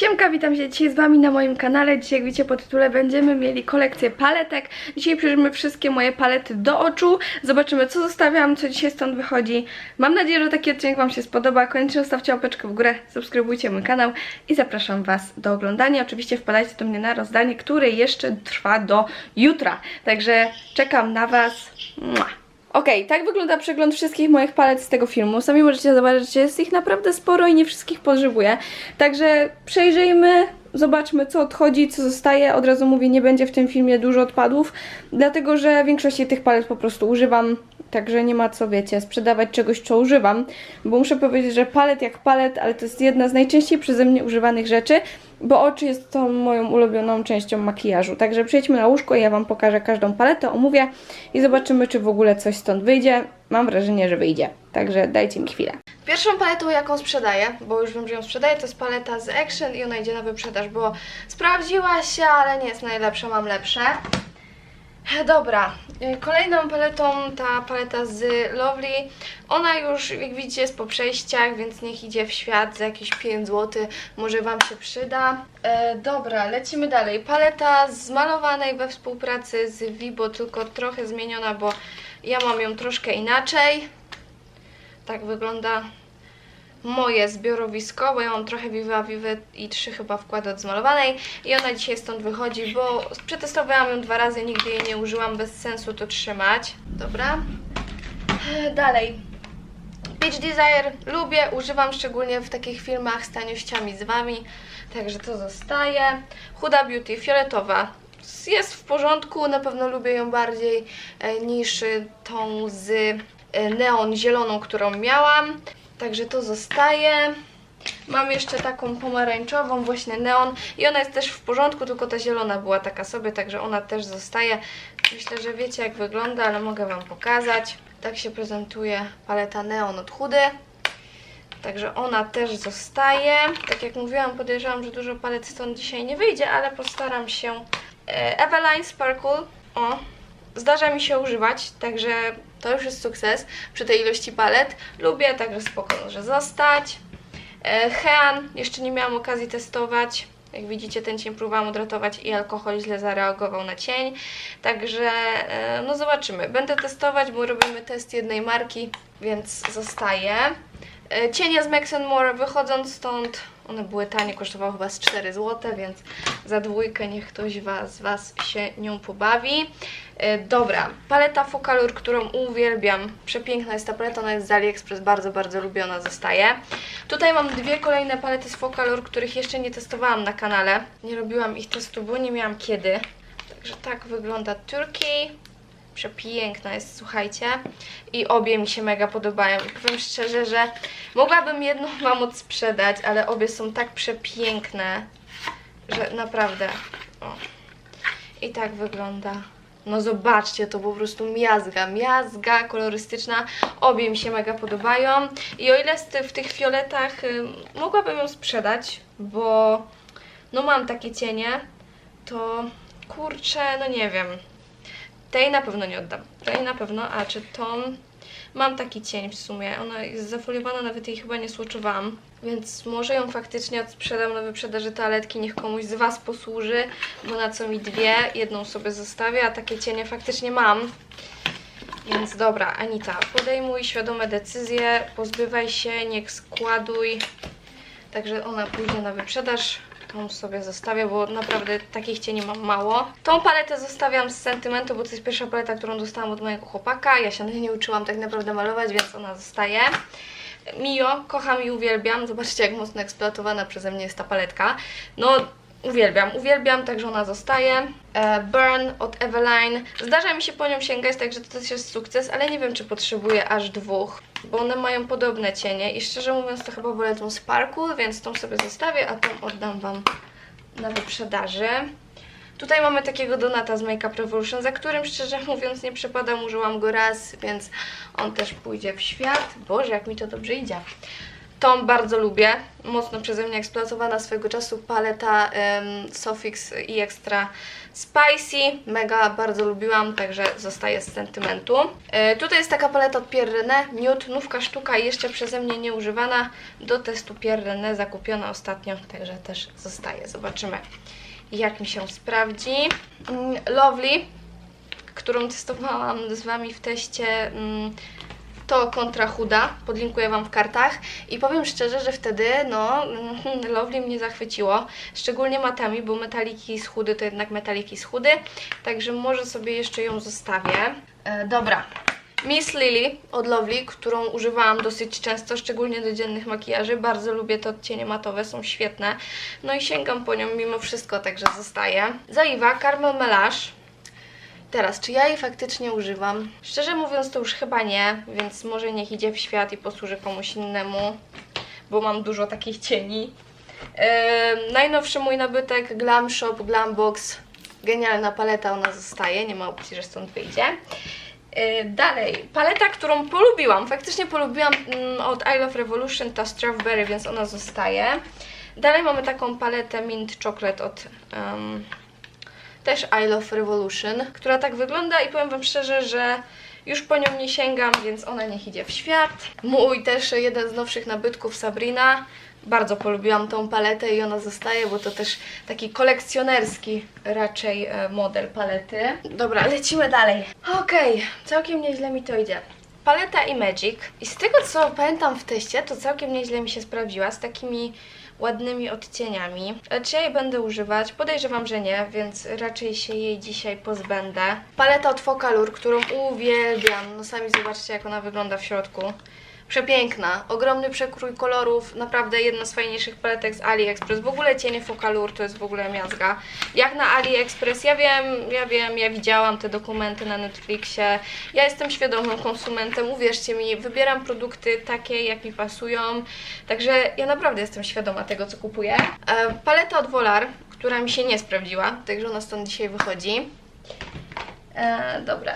Siemka, witam się dzisiaj z Wami na moim kanale. Dzisiaj, jak widzicie po tytule, będziemy mieli kolekcję paletek. Dzisiaj przybierzemy wszystkie moje palety do oczu. Zobaczymy, co zostawiam, co dzisiaj stąd wychodzi. Mam nadzieję, że taki odcinek Wam się spodoba. Koniecznie zostawcie łapeczkę w górę, subskrybujcie mój kanał i zapraszam Was do oglądania. Oczywiście wpadajcie do mnie na rozdanie, które jeszcze trwa do jutra. Także czekam na Was. Mua. Okej, tak wygląda przegląd wszystkich moich palet z tego filmu. Sami możecie zobaczyć, że jest ich naprawdę sporo i nie wszystkich potrzebuję. Także przejrzyjmy, zobaczmy co odchodzi, co zostaje. Od razu mówię, nie będzie w tym filmie dużo odpadów, dlatego że większości tych palet po prostu używam. Także nie ma co, wiecie, sprzedawać czegoś, co używam. Bo muszę powiedzieć, że palet jak palet, ale to jest jedna z najczęściej przeze mnie używanych rzeczy, bo oczy jest tą moją ulubioną częścią makijażu. Także przejdźmy na łóżko i ja Wam pokażę każdą paletę, omówię i zobaczymy, czy w ogóle coś stąd wyjdzie. Mam wrażenie, że wyjdzie. Także dajcie mi chwilę. Pierwszą paletą, jaką sprzedaję, bo już wiem, że ją sprzedaję, to jest paleta z Action i ona idzie na wyprzedaż, bo sprawdziła się, ale nie jest najlepsza, mam lepsze. Dobra, y, kolejną paletą ta paleta z Lovely. Ona już, jak widzicie, jest po przejściach, więc niech idzie w świat za jakieś 5 zł. Może Wam się przyda. E, dobra, lecimy dalej. Paleta z malowanej we współpracy z Vibo, tylko trochę zmieniona, bo ja mam ją troszkę inaczej. Tak wygląda moje zbiorowisko, bo ja mam trochę Viva Viva i trzy chyba wkłady od zmalowanej i ona dzisiaj stąd wychodzi, bo przetestowałam ją dwa razy, nigdy jej nie użyłam, bez sensu to trzymać. Dobra. Dalej. Beach Desire lubię, używam szczególnie w takich filmach z taniościami z Wami, także to zostaje. Huda Beauty, fioletowa. Jest w porządku, na pewno lubię ją bardziej e, niż tą z e, neon zieloną, którą miałam. Także to zostaje. Mam jeszcze taką pomarańczową, właśnie neon i ona jest też w porządku, tylko ta zielona była taka sobie, także ona też zostaje. Myślę, że wiecie jak wygląda, ale mogę Wam pokazać. Tak się prezentuje paleta neon od Hudy. Także ona też zostaje. Tak jak mówiłam, podejrzewam, że dużo palet stąd dzisiaj nie wyjdzie, ale postaram się. E, Eveline Sparkle. O, zdarza mi się używać, także to już jest sukces przy tej ilości palet. Lubię, także spoko może zostać. E, Hean, jeszcze nie miałam okazji testować. Jak widzicie, ten cień próbowałam odratować i alkohol źle zareagował na cień. Także, e, no zobaczymy. Będę testować, bo robimy test jednej marki, więc zostaje. E, Cienie z Max More wychodząc stąd, one były tanie, kosztowały chyba z 4 zł, więc za dwójkę niech ktoś was, z Was się nią pobawi. E, Dobra, paleta Focalur, którą uwielbiam. Przepiękna jest ta paleta, ona jest z AliExpress, bardzo, bardzo lubiona zostaje. Tutaj mam dwie kolejne palety z Focalur, których jeszcze nie testowałam na kanale. Nie robiłam ich testu, bo nie miałam kiedy. Także tak wygląda Turkey. Przepiękna jest, słuchajcie. I obie mi się mega podobają. I powiem szczerze, że mogłabym jedną Wam odsprzedać, ale obie są tak przepiękne, że naprawdę. O. I tak wygląda. No zobaczcie, to po prostu miazga, miazga kolorystyczna. Obie mi się mega podobają. I o ile w tych fioletach y, mogłabym ją sprzedać, bo no mam takie cienie, to kurczę, no nie wiem. Tej na pewno nie oddam. Tej na pewno, a czy tą... Mam taki cień w sumie. Ona jest zafoliowana, nawet jej chyba nie słuczowałam. Więc może ją faktycznie odsprzedam na wyprzedaży toaletki, niech komuś z Was posłuży, bo na co mi dwie, jedną sobie zostawię, a takie cienie faktycznie mam. Więc dobra, Anita, podejmuj świadome decyzje, pozbywaj się, niech składuj. Także ona pójdzie na wyprzedaż. Tą sobie zostawię, bo naprawdę takich cieni mam mało. Tą paletę zostawiam z sentymentu, bo to jest pierwsza paleta, którą dostałam od mojego chłopaka. Ja się na nie uczyłam tak naprawdę malować, więc ona zostaje. Mio, kocham i uwielbiam. Zobaczcie, jak mocno eksploatowana przeze mnie jest ta paletka. No, uwielbiam, uwielbiam, także ona zostaje. E, Burn od Eveline. Zdarza mi się po nią sięgać, także to też jest sukces, ale nie wiem, czy potrzebuję aż dwóch, bo one mają podobne cienie i szczerze mówiąc, to chyba wolę tą Sparkle, więc tą sobie zostawię, a tą oddam Wam na wyprzedaży. Tutaj mamy takiego Donata z Makeup Revolution, za którym szczerze mówiąc nie przepadam, użyłam go raz, więc on też pójdzie w świat. Boże, jak mi to dobrze idzie. Tą bardzo lubię. Mocno przeze mnie eksploatowana swego czasu paleta Sofix i Extra Spicy. Mega bardzo lubiłam, także zostaje z sentymentu. E, tutaj jest taka paleta od Pierre René, Nude, nówka sztuka jeszcze przeze mnie nieużywana. Do testu Pierre René zakupiona ostatnio, także też zostaje. Zobaczymy jak mi się sprawdzi. Mm, Lovely, którą testowałam z Wami w teście mm, to kontra Huda, podlinkuję Wam w kartach i powiem szczerze, że wtedy no Lovely mnie zachwyciło, szczególnie matami, bo metaliki z Hudy to jednak metaliki z Hudy, także może sobie jeszcze ją zostawię. E, dobra, Miss Lily od Lovely, którą używałam dosyć często, szczególnie do dziennych makijaży. Bardzo lubię te odcienie matowe, są świetne. No i sięgam po nią mimo wszystko, także zostaje. Zaiwa Carmel Melange. Teraz, czy ja jej faktycznie używam? Szczerze mówiąc, to już chyba nie, więc może niech idzie w świat i posłuży komuś innemu, bo mam dużo takich cieni. Yy, najnowszy mój nabytek Glam Shop, Glam Box. Genialna paleta, ona zostaje, nie ma opcji, że stąd wyjdzie. Yy, Dalej, paleta, którą polubiłam, faktycznie polubiłam mm, od I Love Revolution, ta Strawberry, więc ona zostaje. Dalej mamy taką paletę Mint Chocolate od też I Love Revolution, która tak wygląda i powiem Wam szczerze, że już po nią nie sięgam, więc ona niech idzie w świat. Mój też jeden z nowszych nabytków Sabrina. Bardzo polubiłam tą paletę i ona zostaje, bo to też taki kolekcjonerski raczej e, model palety. Dobra, lecimy dalej. Okej, całkiem nieźle mi to idzie. Paleta i Magic. I z tego co pamiętam w teście, to całkiem nieźle mi się sprawdziła z takimi ładnymi odcieniami. E, Czy ja będę używać? Podejrzewam, że nie, więc raczej się jej dzisiaj pozbędę. Paleta od Focalur, którą uwielbiam. No sami zobaczcie, jak ona wygląda w środku. Przepiękna, ogromny przekrój kolorów, naprawdę jedna z fajniejszych paletek z AliExpress. W ogóle cienie Focalur to jest w ogóle miazga. Jak na AliExpress, ja wiem, ja wiem, ja widziałam te dokumenty na Netflixie. Ja jestem świadomym konsumentem, uwierzcie mi, wybieram produkty takie, jak mi pasują. Także ja naprawdę jestem świadoma tego, co kupuję. E, paleta od Volar, która mi się nie sprawdziła, także ona stąd dzisiaj wychodzi. E, dobra.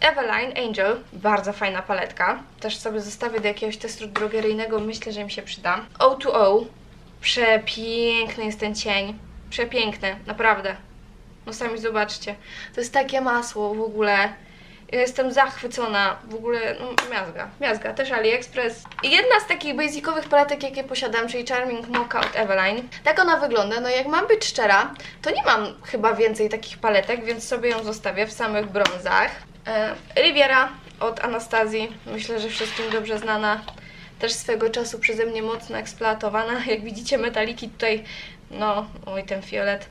Eveline Angel, bardzo fajna paletka. Też sobie zostawię do jakiegoś testu drogeryjnego, myślę, że mi się przyda. O2O, przepiękny jest ten cień. Przepiękny, naprawdę. No sami zobaczcie. To jest takie masło w ogóle. Jestem zachwycona. W ogóle, no, miazga. Miazga, też AliExpress. Jedna z takich basicowych paletek, jakie posiadam, czyli Charming Mocha od Eveline. Tak ona wygląda. No jak mam być szczera, to nie mam chyba więcej takich paletek, więc sobie ją zostawię w samych brązach. E, Riviera od Anastazji. Myślę, że wszystkim dobrze znana. Też swego czasu przeze mnie mocno eksploatowana. Jak widzicie, metaliki tutaj, no, oj, ten fiolet.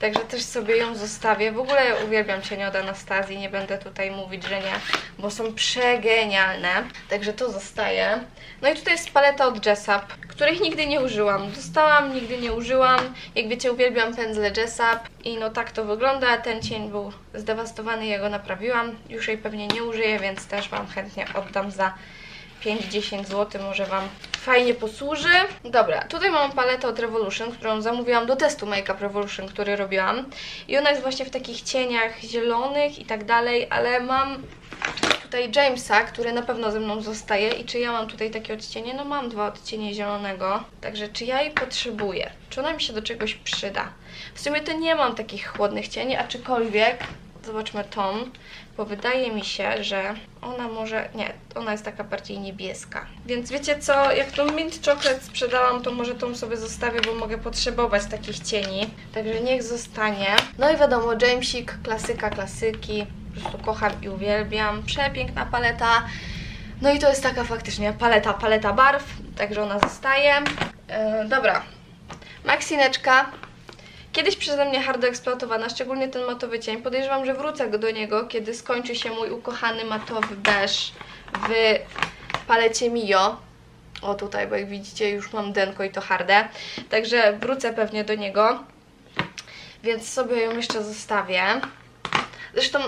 Także też sobie ją zostawię. W ogóle uwielbiam cienie od Anastazji, nie będę tutaj mówić, że nie, bo są przegenialne. Także to zostaje. No i tutaj jest paleta od Jessup, których nigdy nie użyłam. Dostałam, nigdy nie użyłam. Jak wiecie, uwielbiam pędzle Jessup i no tak to wygląda. Ten cień był zdewastowany, ja go naprawiłam. Już jej pewnie nie użyję, więc też Wam chętnie oddam za 5-10 zł może Wam fajnie posłuży. Dobra, tutaj mam paletę od Revolution, którą zamówiłam do testu Make Up Revolution, który robiłam. I ona jest właśnie w takich cieniach zielonych i tak dalej, ale mam tutaj Jamesa, który na pewno ze mną zostaje. I czy ja mam tutaj takie odcienie? No mam dwa odcienie zielonego. Także czy ja jej potrzebuję? Czy ona mi się do czegoś przyda? W sumie to nie mam takich chłodnych cieni, aczkolwiek zobaczmy tą, bo wydaje mi się, że ona może, nie, ona jest taka bardziej niebieska. Więc wiecie co, jak tą mint chocolate sprzedałam, to może tą sobie zostawię, bo mogę potrzebować takich cieni. Także niech zostanie. No i wiadomo, Jamesik, klasyka, klasyki. Po prostu kocham i uwielbiam. Przepiękna paleta. No i to jest taka faktycznie paleta, paleta barw, także ona zostaje. Yy, dobra, Maxineczka, Kiedyś przeze mnie hardo eksploatowana, szczególnie ten matowy cień. Podejrzewam, że wrócę do niego, kiedy skończy się mój ukochany matowy beż w palecie Mio. O tutaj, bo jak widzicie już mam denko i to harde. Także wrócę pewnie do niego. Więc sobie ją jeszcze zostawię. Zresztą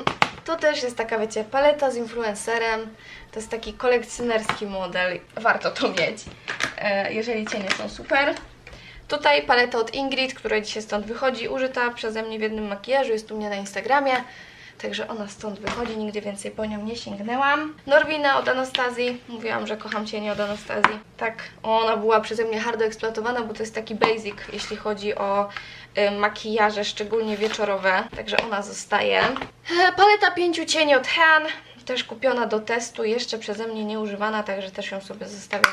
to też jest taka, wiecie, paleta z influencerem. To jest taki kolekcjonerski model. Warto to mieć, e, jeżeli cienie są super. Tutaj paleta od Ingrid, która dzisiaj stąd wychodzi, użyta przeze mnie w jednym makijażu, jest u mnie na Instagramie. Także ona stąd wychodzi, nigdy więcej po nią nie sięgnęłam. Norwina od Anastazji. Mówiłam, że kocham cienie od Anastazji. Tak, ona była przeze mnie hardo eksploatowana, bo to jest taki basic, jeśli chodzi o y, makijaże, szczególnie wieczorowe. Także ona zostaje. E, paleta pięciu cieni od Han. Też kupiona do testu, jeszcze przeze mnie nieużywana, także też ją sobie zostawię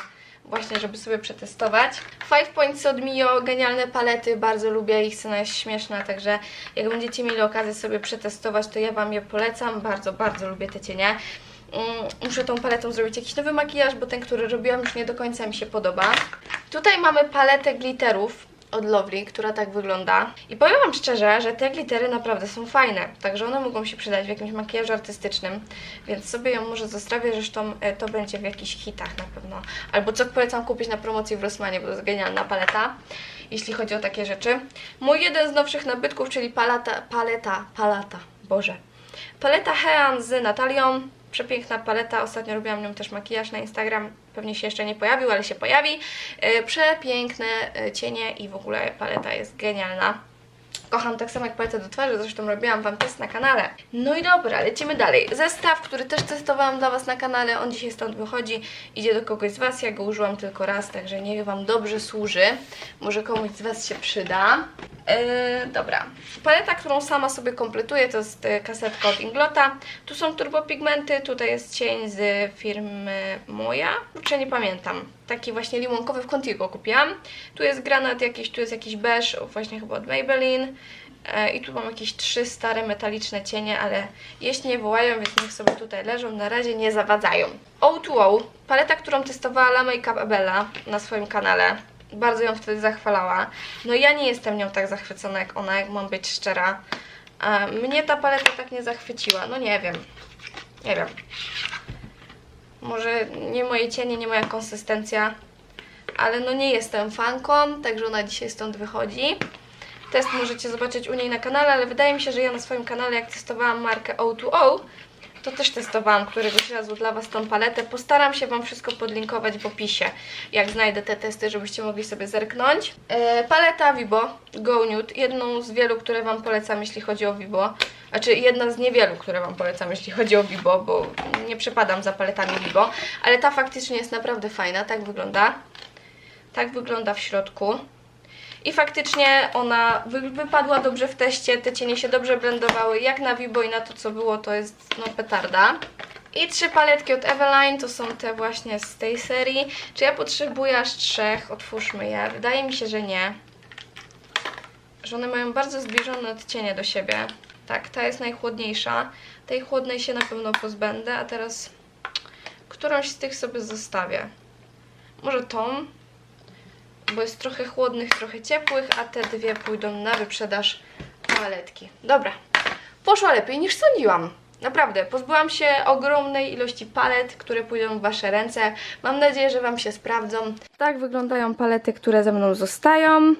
właśnie, żeby sobie przetestować. Five Points od Mio, genialne palety, bardzo lubię ich, cena jest śmieszna, także jak będziecie mieli okazję sobie przetestować, to ja Wam je polecam, bardzo, bardzo lubię te cienie. Mm, Muszę tą paletą zrobić jakiś nowy makijaż, bo ten, który robiłam już nie do końca mi się podoba. Tutaj mamy paletę glitterów od Lovely, która tak wygląda. I powiem Wam szczerze, że te glittery naprawdę są fajne, także one mogą się przydać w jakimś makijażu artystycznym, więc sobie ją może zostawię, zresztą e, to będzie w jakichś hitach na pewno. Albo co polecam kupić na promocji w Rossmanie, bo to jest genialna paleta, jeśli chodzi o takie rzeczy. Mój jeden z nowszych nabytków, czyli paleta, paleta, palata, Boże. Paleta Hean z Natalią. Przepiękna paleta, ostatnio robiłam nią też makijaż na Instagram, pewnie się jeszcze nie pojawił, ale się pojawi. E, Przepiękne e, cienie i w ogóle paleta jest genialna. Kocham tak samo jak paletę do twarzy, zresztą robiłam Wam test na kanale. No i dobra, lecimy dalej. Zestaw, który też testowałam dla Was na kanale, on dzisiaj stąd wychodzi, idzie do kogoś z Was, ja go użyłam tylko raz, także niech Wam dobrze służy. Może komuś z Was się przyda. Yy, dobra, paleta, którą sama sobie kompletuję, to jest yy, kasetka od Inglota. Tu są turbopigmenty, tutaj jest cień z firmy Moja, czy nie pamiętam. Taki właśnie limonkowy w Contigo kupiłam. Tu jest granat jakiś, tu jest jakiś beige, właśnie chyba od Maybelline. E, I tu mam jakieś trzy stare metaliczne cienie, ale jeśli nie wołają, więc niech sobie tutaj leżą, na razie nie zawadzają. O2O, paleta, którą testowała La Makeup Abella na swoim kanale. Bardzo ją wtedy zachwalała. No ja nie jestem nią tak zachwycona jak ona, jak mam być szczera. A mnie ta paleta tak nie zachwyciła, no nie wiem. Nie wiem. Może nie moje cienie, nie moja konsystencja, ale no nie jestem fanką, także ona dzisiaj stąd wychodzi. Test możecie zobaczyć u niej na kanale, ale wydaje mi się, że ja na swoim kanale, jak testowałam markę O2O, to też testowałam któregoś razu dla Was tą paletę. Postaram się Wam wszystko podlinkować w opisie, jak znajdę te testy, żebyście mogli sobie zerknąć. E, paleta Vibo Go Nude, jedną z wielu, które Wam polecam, jeśli chodzi o Vibo. Znaczy jedna z niewielu, które Wam polecam, jeśli chodzi o Vibo, bo nie przepadam za paletami Vibo, ale ta faktycznie jest naprawdę fajna, tak wygląda. Tak wygląda w środku. I faktycznie ona wy wypadła dobrze w teście, te cienie się dobrze blendowały, jak na Vibo i na to co było, to jest no petarda. I trzy paletki od Eveline, to są te właśnie z tej serii. Czy ja potrzebuję aż trzech? Otwórzmy je. Wydaje mi się, że nie. Że one mają bardzo zbliżone odcienie do siebie. Tak, ta jest najchłodniejsza. Tej chłodnej się na pewno pozbędę, a teraz którąś z tych sobie zostawię. Może tą, bo jest trochę chłodnych, trochę ciepłych, a te dwie pójdą na wyprzedaż paletki. Dobra, poszło lepiej niż sądziłam. Naprawdę, pozbyłam się ogromnej ilości palet, które pójdą w Wasze ręce. Mam nadzieję, że Wam się sprawdzą. Tak wyglądają palety, które ze mną zostają.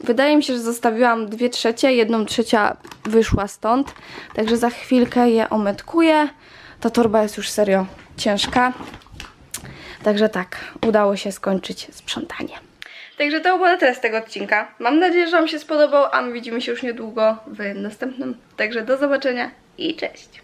Wydaje mi się, że zostawiłam dwie trzecie, jedną trzecia wyszła stąd. Także za chwilkę je ometkuję. Ta torba jest już serio ciężka. Także tak, udało się skończyć sprzątanie. Także to było na tyle z tego odcinka. Mam nadzieję, że Wam się spodobał, a my widzimy się już niedługo w następnym. Także do zobaczenia i cześć!